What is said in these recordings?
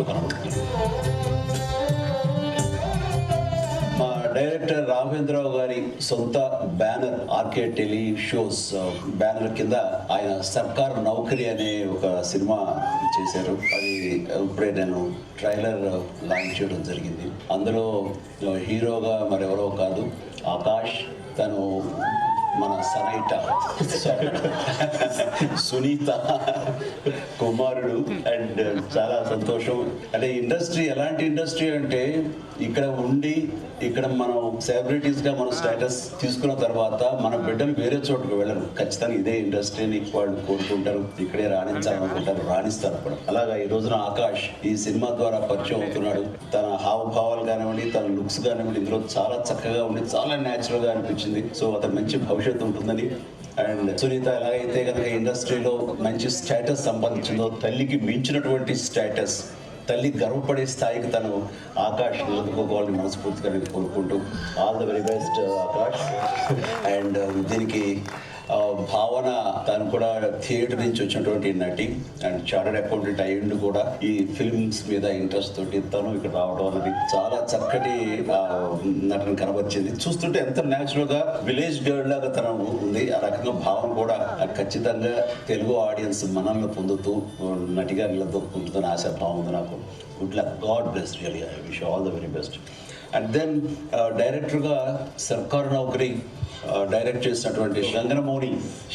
ఇండస్ట్రీలో కనబడుతుంది. మా డైరెక్టర్ రాఘవేంద్రరావు గారి సొంత banner RK tele shows banner కింద ఆయన సర్కార్ నౌకరి అనే ఒక సినిమా చేశారు. అది ఇప్పుడే నేను ట్రైలర్ లాంచ్ చేయడం జరిగింది. అందులో హీరోగా మరెవరో కాదు ఆకాష్ తను మన సనైట సునీత కుమారుడు అండ్ uh, చాలా సంతోషం. అంటే ఇండస్ట్రీ ఎలాంటి ఇండస్ట్రీ అంటే ఇక్కడ ఉండి ఇక్కడ మనం సెలబ్రిటీస్గా మనం స్టేటస్ తీసుకున్న తర్వాత మన బిడ్డలు వేరే చోటుకు వెళ్ళరు. ఖచ్చితంగా ఇదే ఇండస్ట్రీని వాళ్ళు కోరుకుంటారు. ఇక్కడే రాణించాలనుకుంటారు రాణిస్తారు కూడా. అలాగా ఈ రోజున ఆకాష్ ఈ సినిమా ద్వారా పరిచయం అవుతున్నాడు. తన హావభావాలు కానివ్వండి తన లుక్స్ కానివ్వండి ఇందులో చాలా చక్కగా ఉండి చాలా న్యాచురల్గా అనిపించింది. సో అతను మంచి భవిష్యత్తు ఉంటుందని అండ్ సునీత ఎలాగైతే కనుక ఇండస్ట్రీలో మంచి స్టేటస్ సంపాదించిందో తల్లికి మించినటువంటి స్టేటస్ తల్లి గర్వపడే స్థాయికి తను ఆకాష్ నిలదొక్కోవాలని మనస్ఫూర్తిగా నేను కోరుకుంటూ all the very best Akash and దీనికి భావన తను కూడా థియేటర్ నుంచి వచ్చినటువంటి నటి అండ్ చార్టర్డ్ అకౌంటెంట్ అయ్యిండు కూడా ఈ ఫిల్మ్స్ మీద ఇంట్రెస్ట్ తోటి తను ఇక్కడ రావడం అనేది చాలా చక్కటి నటన కనబరిచింది. చూస్తుంటే ఎంత న్యాచురల్గా విలేజ్ గర్ల్ లాగా తన ఉంది. ఆ రకంగా భావన కూడా ఖచ్చితంగా తెలుగు ఆడియన్స్ మనల్ని పొందుతూ నటిగా నిలదొక్కుంటుందని ఆశ బాగుంది ఉంది నాకు. Good luck god bless really I wish all the very best and then డైరెక్టర్గా సర్కార్ నౌకరీ డైరెక్ట్ చేసినటువంటి రంగనమౌని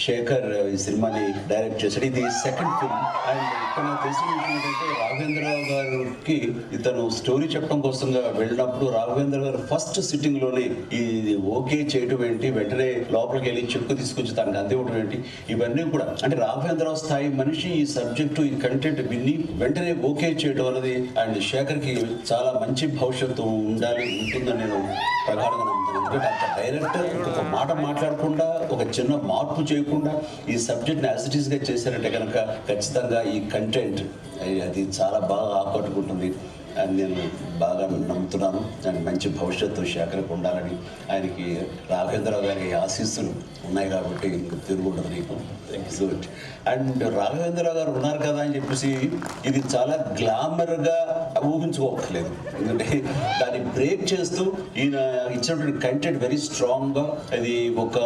శేఖర్ ఈ సినిమాని డైరెక్ట్ చేశాడు. ఇది సెకండ్ ఫిల్మ్ అండ్ ఇక్కడ తెలిసిన విషయం ఏంటంటే రాఘవేంద్రరావు గారికి ఇతను స్టోరీ చెప్పడం కోసంగా వెళ్ళినప్పుడు రాఘవేంద్ర గారు ఫస్ట్ సిట్టింగ్లోనే ఇది ఓకే చేయటం ఏంటి వెంటనే లోపలికి వెళ్ళి చెక్కు తీసుకొచ్చి తనకు అందివ్వడం ఏంటి ఇవన్నీ కూడా. అంటే రాఘవేంద్రరావు స్థాయి మనిషి ఈ సబ్జెక్టు ఈ కంటెంట్ విని వెంటనే ఓకే చేయడం అనేది అండ్ శేఖర్కి చాలా మంచి భవిష్యత్తు ఉండాలి ఉంటుందని నేను ప్రగాఢంగా నమ్ముతాను ఎందుకంటే అంత డైరెక్టర్ మాట మాట్లాడకుండా ఒక చిన్న మార్పు చేయకుండా ఈ సబ్జెక్ట్ని యాసిటీస్గా చేశారంటే కనుక ఖచ్చితంగా ఈ కంటెంట్ అది చాలా బాగా ఆకట్టుకుంటుంది. అని నేను బాగా నమ్ముతున్నాను. అండ్ మంచి భవిష్యత్తు శేఖర్కి ఉండాలని ఆయనకి రాఘవేంద్రరావు గారి ఆశీస్సులు ఉన్నాయి కాబట్టి ఇంక తిరుగుండదు నీకు. సో అండ్ రాఘవేంద్రరావు గారు ఉన్నారు కదా అని చెప్పేసి ఇది చాలా గ్లామర్గా ఊహించుకోవట్లేదు. ఎందుకంటే దాన్ని బ్రేక్ చేస్తూ ఈయన ఇచ్చినటువంటి కంటెంట్ వెరీ స్ట్రాంగ్గా అది ఒక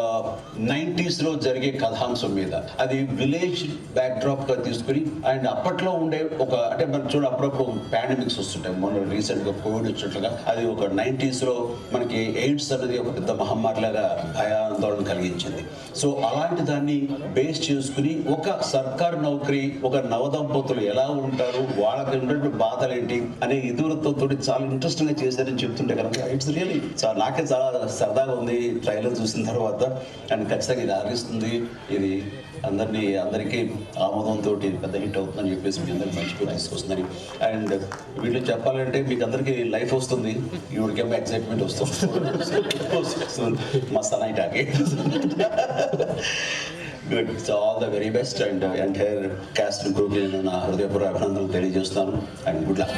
90s లో జరిగే కథాంశం మీద. అది విలేజ్ బ్యాక్డ్రాప్గా తీసుకుని అండ్ అప్పట్లో ఉండే ఒక అంటే మనం చూడ అప్పుడప్పుడు పాండమిక్స్ వచ్చింటాయి మొన్న రీసెంట్గా కోవిడ్ వచ్చినట్లుగా అది ఒక నైంటీస్లో మనకి ఎయిడ్స్ అనేది ఒక పెద్ద మహమ్మారిలాగా భయాందోళన కలిగించింది. సో అలాంటి దాన్ని బేస్ చేసుకుని ఒక సర్కార్ నౌకరీ ఒక నవదంపతులు ఎలా ఉంటారు వాళ్ళకి ఉన్నటువంటి బాధలు ఏంటి అనే ఇదివృత్తంతో చాలా ఇంట్రెస్టింగ్గా చేశారని చెప్తుంటే కనుక ఇట్స్ రియలీ నాకే చాలా సరదాగా ఉంది ట్రైలర్ చూసిన తర్వాత. అండ్ ఖచ్చితంగా ఇది ఆగిస్తుంది ఇది అందరినీ అందరికీ ఆమోదంతో పెద్ద హిట్ అవుతుందని చెప్పేసి మీ అందరికి మంచి పేరు తీసుకొస్తుందని అండ్ వీళ్ళు చెప్పాలంటే మీకు అందరికీ లైఫ్ వస్తుంది. ఈవిడికేమో ఎక్సైట్మెంట్ వస్తుంది. మా సనైటాకి good so all the very best and entire cast group నా హృదయపూర్వ అభినందనలు తెలియజేస్తాను అండ్ గుడ్ లక్